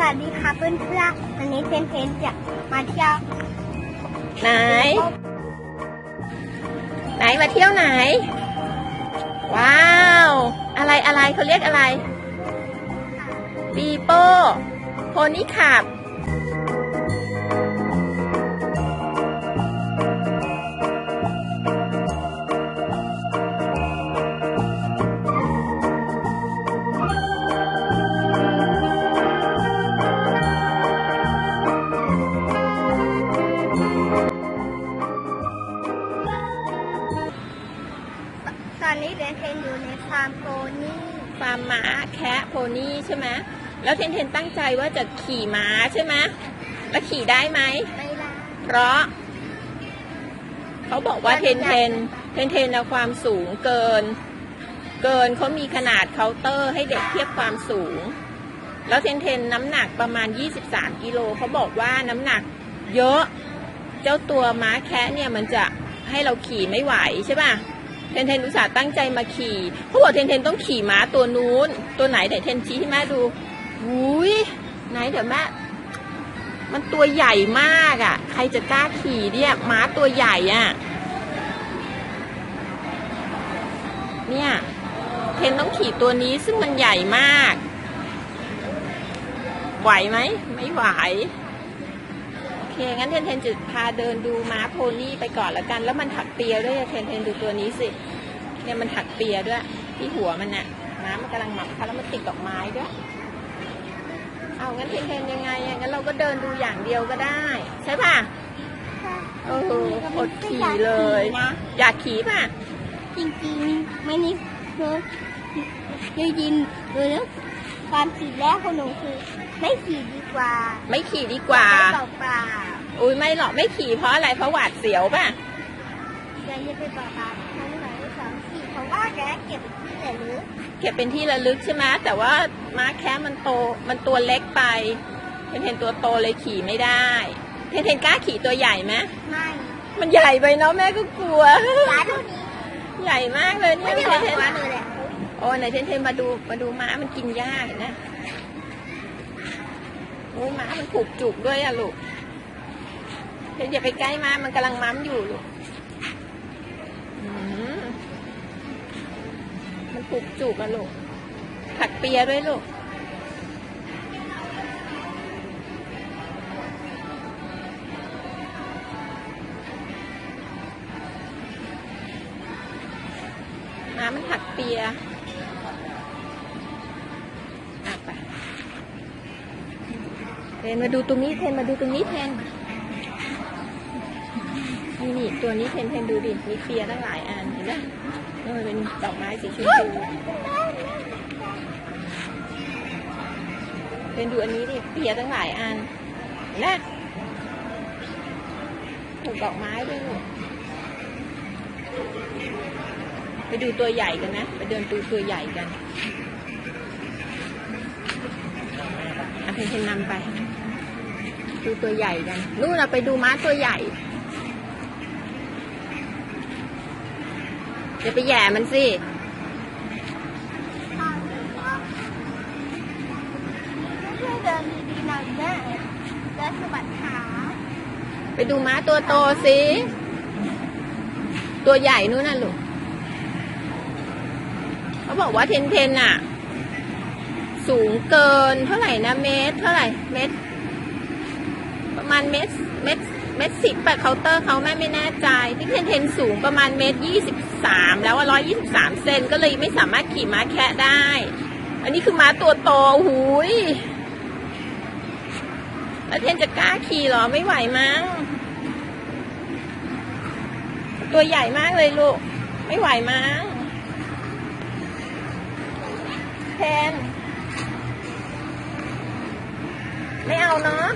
วัสดีค่ะเพื่อนเพื่อนวันนี้เพนเพนจะมาเที่ยวไหน ไหนมาเที่ยวไหน ว้าว อะไรอะไรเขาเรียกอะไรปีโป้โพนี่ขับ นนี้เทนเทนอยู่ในฟาร์มโพนี่ฟาร์มม้าแคะโพนี่ใช่ไหมแล้วเทนเทนตั้งใจว่าจะขี่ม้าใช่ไหมแล้วขี่ได้ไหม ไม่ได้เพราะ เขาบอกว่าเทนเทนเทนเทนเอาความสูงเกิน เกินเขามีขนาดเคาน์เตอร์ให้เด็กเทียบความสูง แล้วเทนเทนน้ำหนักประมาณ 23กิโลเขาบอกว่าน้ำหนักเยอะ เจ้าตัวม้าแคะเนี่ยมันจะให้เราขี่ไม่ไหวใช่ป่ะ เทนเทนอุตส่าห์ตั้งใจมาขี่เขาบอกเทนเทนต้องขี่ม้าตัวนู้น ตัวไหนเดี๋ยวเทนชี้ให้แม่ดูหุยไหนเดี๋ยวแม่มันตัวใหญ่มากอะ่ะ ใครจะกล้าขี่เนี่ยม้าตัวใหญ่อะ่ะ เนี่ยเทนต้องขี่ตัวนี้ซึ่งมันใหญ่มาก ไหวไหม ไม่ไหว เคงั้นเทนเทนจะพาเดินดูม้าโพนี่ไปก่อนละกัน แล้วมันถักเปียด้วยเทนเทนดูตัวนี้สิ เนี่ยมันถักเปียด้วยที่หัวมันน่ะม้ามันกำลังหมักค่ะแล้วมันติดดอกไม้ด้วย เอางั้นเทนเทนยังไงงั้นเราก็เดินดูอย่างเดียวก็ได้ ใช่ป่ะเอออดขี่เลย อยากขี่ป่ะ จริงๆไม่นี่คือจริงๆคือ ความคิดแรกของหนูคือ ไม่ขี่ดีกว่าไม่ขี่ดีกว่า ไม่เปล่าเปล่าอุ้ยไม่หรอกไม่ขี่เพราะอะไรเพราะหวาดเสียวป่ะๆเดินจะไปเปล่าเปล่าทั้งหลายสองขี่เพราะว่าจะได้เก็บที่เหลือ เก็บเป็นที่ระลึกใช่ไหมแต่ว่าม้าแค่มันโตมันตัวเล็กไปเทนเทนตัวโตเลยขี่ไม่ได้ เทนเทนกล้าขี่ตัวใหญ่ไหมไม่มันใหญ่ไปเนาะแม่ก็กลัวร้านเท่านี้ใหญ่มากเลยไม่เนี่ยได้เทบอกนเทนว่าเลยแหละ โอ้ไหนเทนเทนมาดูมาดูม้ามันกินหญ้าเห็นนะโอ้ยม้ามันผูกจุกด้วยอะลูกเทนอย่าไปใกล้ม้ามันกำลังม้ำอยู่ลูกมันผูกจุกอะลูกถักเปียด้วยลูกม้ามันถักเปียอะไปเท นมาดูตรงนี้เทนมาดูตรงนี้เทนนี่นี่ตัวนี้เทนเทนดูดิมีเปียตั้งหลายอันเห็นไหมเออเป็นดอกไม้สีชมพูเทนดูอันนี้ดิเปียตั้งหลายอันนไหมผูกดอกไม้ด้วยไปดูตัวใหญ่กันนะ ไปเดินดูตัวใหญ่กันอาเพนเพนนำไป ดูตัวใหญ่กันนู่นเราไปดูม้าตัวใหญ่อย่าไปแหย่มันสิช่วยเดินดีๆหน่อยแม่เดินสะบัดขาไปดูม้าตัวโตสิ ตัวใหญ่นู่นน่ะลูก เขาบอกว่าเทนเทนอะสูงเกินเท่าไหร่นะเมตร เท่าไหร่เมตร ประมาณเมตรเมตรเมตรสิบแบบเคาน์เตอร์เขาแม่ไม่แน่ใจที่เทนเทนสูงประมาณเมตรยี่สิบสามแล้วว่าร้อยยี่สิบสามเซนก็เลยไม่สามารถขี่ม้าแคะได้ อันนี้คือม้าตัวโตหูยแล้วเทนจะกล้าขี่หรอไม่ไหวมั้ง ตัวใหญ่มากเลยลูก ไม่ไหวมั้งแทนไม่เอาเนาะ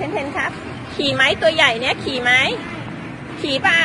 เทนเทนครับ ขี่ไหมตัวใหญ่เนี้ยขี่ไหมขี่เปล่า